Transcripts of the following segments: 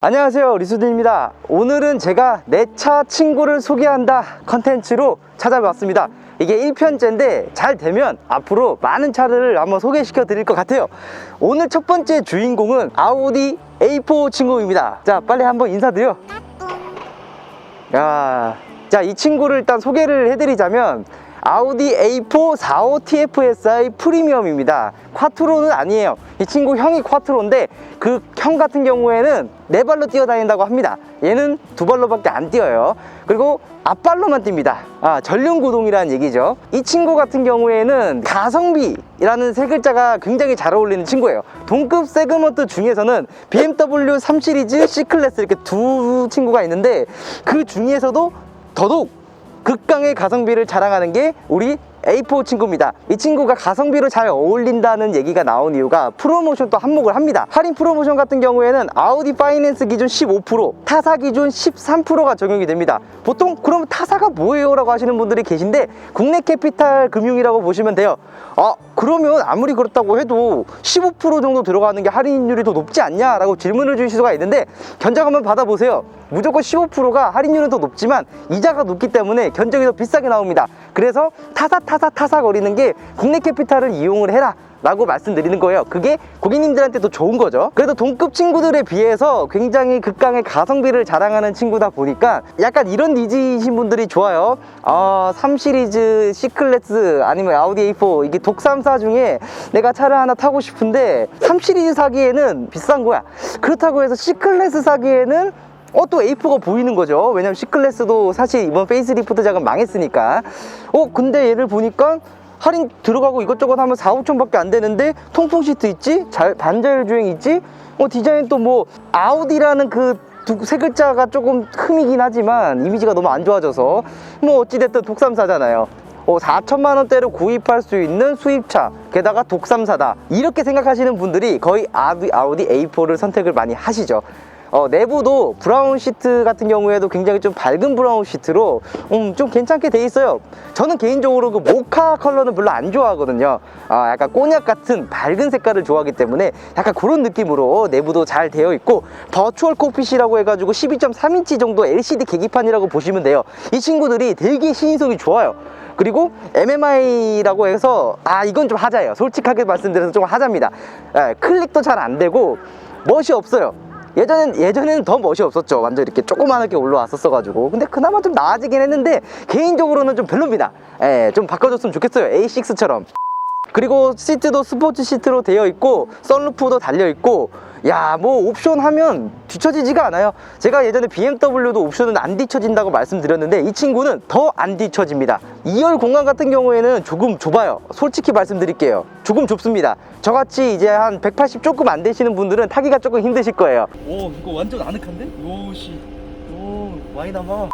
안녕하세요 리수드입니다. 오늘은 제가 내 차 친구를 소개한다 컨텐츠로 찾아왔습니다. 이게 1편째인데 잘 되면 앞으로 많은 차를 한번 소개시켜 드릴 것 같아요. 오늘 첫 번째 주인공은 아우디 A4 친구입니다. 자 빨리 한번 인사드려. 야, 자, 이 친구를 일단 소개를 해드리자면 아우디 A4 45 TFSI 프리미엄입니다. 콰트로는 아니에요. 이 친구 형이 콰트로인데 그 형 같은 경우에는 네 발로 뛰어다닌다고 합니다. 얘는 두 발로밖에 안 뛰어요. 그리고 앞발로만 뜁니다. 아, 전륜구동이라는 얘기죠. 이 친구 같은 경우에는 가성비라는 세 글자가 굉장히 잘 어울리는 친구예요. 동급 세그먼트 중에서는 BMW 3 시리즈 C 클래스 이렇게 두 친구가 있는데 그 중에서도 더더욱 극강의 가성비를 자랑하는 게 우리 A4 친구입니다. 이 친구가 가성비로 잘 어울린다는 얘기가 나온 이유가 프로모션 또 한몫을 합니다. 할인 프로모션 같은 경우에는 아우디 파이낸스 기준 15%, 타사 기준 13%가 적용이 됩니다. 보통 그럼 타사가 뭐예요? 라고 하시는 분들이 계신데 국내 캐피탈 금융이라고 보시면 돼요. 아, 그러면 아무리 그렇다고 해도 15% 정도 들어가는 게 할인율이 더 높지 않냐? 라고 질문을 주실 수가 있는데 견적 한번 받아보세요. 무조건 15%가 할인율은 더 높지만 이자가 높기 때문에 견적이 더 비싸게 나옵니다. 그래서 타사 타사 타사 거리는 게 국내 캐피탈을 이용을 해라. 라고 말씀드리는 거예요. 그게 고객님들한테 도 좋은 거죠. 그래도 동급 친구들에 비해서 굉장히 극강의 가성비를 자랑하는 친구다 보니까 약간 이런 니즈이신 분들이 좋아요. 어, 3 시리즈 C 클래스 아니면 아우디 A4 이게 독삼사 중에 내가 차를 하나 타고 싶은데 3 시리즈 사기에는 비싼 거야. 그렇다고 해서 C 클래스 사기에는 어 또 A4가 보이는 거죠 왜냐면 C클래스도 사실 이번 페이스리프트 작업 망했으니까 어 근데 얘를 보니까 할인 들어가고 이것저것 하면 4, 5천 밖에 안 되는데 통풍 시트 있지? 잘 반자율 주행 있지? 어 디자인 또 뭐 아우디라는 그두세 글자가 조금 흠이긴 하지만 이미지가 너무 안 좋아져서 뭐 어찌됐든 독삼사잖아요. 어, 4천만 원대로 구입할 수 있는 수입차 게다가 독삼사다. 이렇게 생각하시는 분들이 거의 아우디, 아우디 A4를 선택을 많이 하시죠 어, 내부도 브라운 시트 같은 경우에도 굉장히 좀 밝은 브라운 시트로 음, 좀 괜찮게 돼 있어요. 저는 개인적으로 그 모카 컬러는 별로 안 좋아하거든요. 아, 약간 꼬냑 같은 밝은 색깔을 좋아하기 때문에 약간 그런 느낌으로 내부도 잘 되어 있고 버추얼 콕핏이라고 해가지고 12.3인치 정도 LCD 계기판이라고 보시면 돼요. 이 친구들이 되게 시인성이 좋아요. 그리고 MMI라고 해서 아 이건 좀 하자예요. 솔직하게 말씀드려서 좀 하자입니다. 예, 클릭도 잘 안 되고 멋이 없어요 예전엔 예전에는 더 멋이 없었죠. 완전 이렇게 조그만하게 올라왔었어 가지고. 근데 그나마 좀 나아지긴 했는데 개인적으로는 좀 별로입니다. 예, 좀 바꿔줬으면 좋겠어요. A6처럼. 그리고 시트도 스포츠 시트로 되어 있고 썬루프도 달려 있고 야 뭐 옵션 하면 뒤처지지가 않아요. 제가 예전에 BMW도 옵션은 안 뒤처진다고 말씀드렸는데 이 친구는 더 안 뒤처집니다. 2열 공간 같은 경우에는 조금 좁아요. 솔직히 말씀드릴게요. 조금 좁습니다. 저같이 이제 한 180 조금 안 되시는 분들은 타기가 조금 힘드실 거예요. 오 이거 완전 아늑한데? 오씨 오 많이 남아.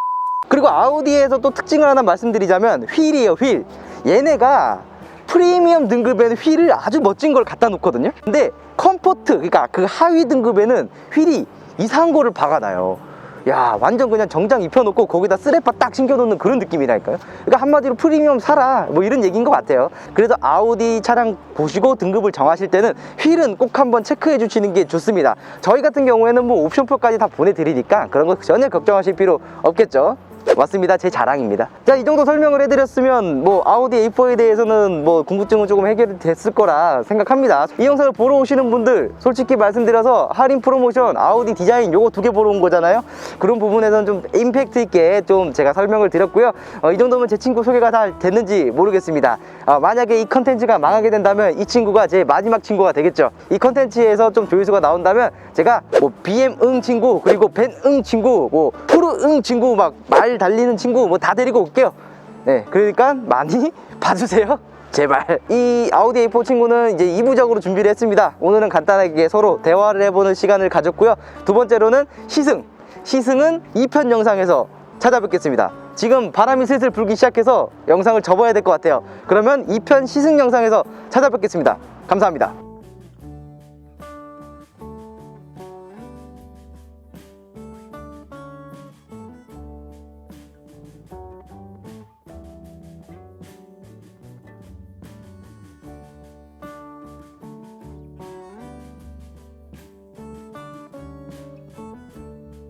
그리고 아우디에서 또 특징을 하나 말씀드리자면 휠이에요 휠. 얘네가 프리미엄 등급에는 휠을 아주 멋진 걸 갖다 놓거든요. 근데 컴포트 그러니까 그 하위 등급에는 휠이 이상한 거를 박아놔요. 야 완전 그냥 정장 입혀놓고 거기다 쓰레빠 딱 신겨놓는 그런 느낌이랄까요? 그러니까 한마디로 프리미엄 사라 뭐 이런 얘기인 것 같아요. 그래서 아우디 차량 보시고 등급을 정하실 때는 휠은 꼭 한번 체크해 주시는 게 좋습니다. 저희 같은 경우에는 뭐 옵션표까지 다 보내드리니까 그런 거 전혀 걱정하실 필요 없겠죠 맞습니다. 제 자랑입니다. 자, 이 정도 설명을 해드렸으면 뭐 아우디 A4에 대해서는 뭐 궁금증은 조금 해결이 됐을 거라 생각합니다. 이 영상을 보러 오시는 분들 솔직히 말씀드려서 할인 프로모션, 아우디 디자인 요거 두 개 보러 온 거잖아요. 그런 부분에서는 좀 임팩트 있게 좀 제가 설명을 드렸고요. 어, 이 정도면 제 친구 소개가 잘 됐는지 모르겠습니다. 어, 만약에 이 컨텐츠가 망하게 된다면 이 친구가 제 마지막 친구가 되겠죠. 이 컨텐츠에서 좀 조회수가 나온다면 제가 뭐 BM 응 친구 그리고 벤응 친구 뭐 프로 응 친구 막 말 달리는 친구 뭐 다 데리고 올게요. 네, 그러니까 많이 봐주세요. 제발. 이 아우디 A4 친구는 이제 2부적으로 준비를 했습니다. 오늘은 간단하게 서로 대화를 해보는 시간을 가졌고요. 두 번째로는 시승. 시승은 2편 영상에서 찾아뵙겠습니다. 지금 바람이 슬슬 불기 시작해서 영상을 접어야 될 것 같아요. 그러면 2편 시승 영상에서 찾아뵙겠습니다. 감사합니다.